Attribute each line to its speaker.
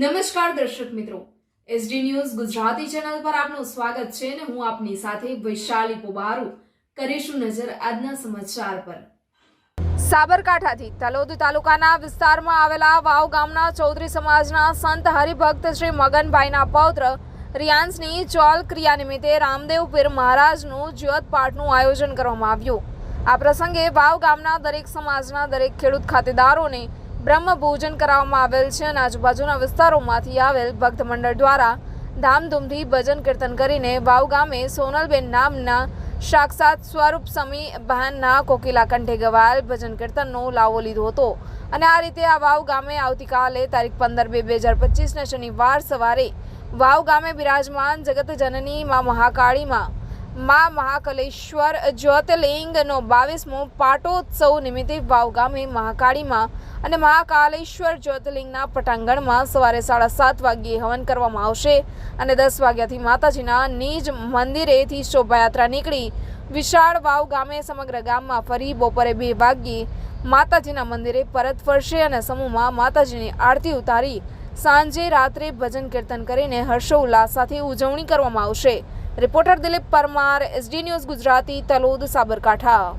Speaker 1: નમસ્કાર દર્શક મિત્રો. એસડી ન્યૂઝ ગુજરાતી ચેનલ પર આપનું સ્વાગત છે અને હું આપની સાથે વૈશાલી પોબારુ કરીશું નજર આજના સમાચાર પર. સાબરકાંઠાથી તલોદ તાલુકાના વિસ્તારમાં આવેલા વાવ ગામના ચૌધરી સમાજના સંત હરિભક્ત શ્રી મગનભાઈના પૌત્ર રિયાન્સની ચોલ ક્રિયા નિમિત્તે રામદેવ પીર મહારાજનું જ્યોતપાઠનું આયોજન કરવામાં આવ્યું. આ પ્રસંગે વાવ ગામના દરેક સમાજના દરેક ખેડૂત ખાતેદારોને બ્રહ્મ ભોજન કરાવવામાં આવેલ છે અને આજુબાજુના વિસ્તારોમાંથી આવેલ ભક્ત મંડળ દ્વારા ધામધૂમથી ભજન કીર્તન કરીને વાવ ગામે સોનલબેન નામના સાક્ષાત સ્વરૂપ સમી બહેનના કોકિલા કંઠે ગવાયેલ ભજન કીર્તનનો લાવો લીધો હતો. અને આ રીતે આ વાવ ગામે આવતીકાલે તારીખ પંદર બે બે હજાર પચીસને શનિવાર સવારે વાવ ગામે બિરાજમાન જગત જનની મા મહાકાળીમાં મા મહાકલેશ્વર જ્યોતિર્લિંગનો બાવીસમો પાટોત્સવ નિમિત્તે વાવ ગામે મહાકાળીમાં અને મહાકાલેશ્વર જ્યોતિર્લિંગના પટાંગણમાં સવારે સાડા સાત વાગ્યે હવન કરવામાં આવશે અને દસ વાગ્યાથી માતાજીના નિજ મંદિરેથી શોભાયાત્રા નીકળી વિશાળ વાવ ગામે સમગ્ર ગામમાં ફરી બપોરે બે વાગ્યે માતાજીના મંદિરે પરત ફરશે અને સમૂહમાં માતાજીની આરતી ઉતારી સાંજે રાત્રે ભજન કીર્તન કરીને હર્ષોલ્લાસ સાથે ઉજવણી કરવામાં આવશે. Reporter Dilip Parmar SD news Gujarati Talod Sabarkantha.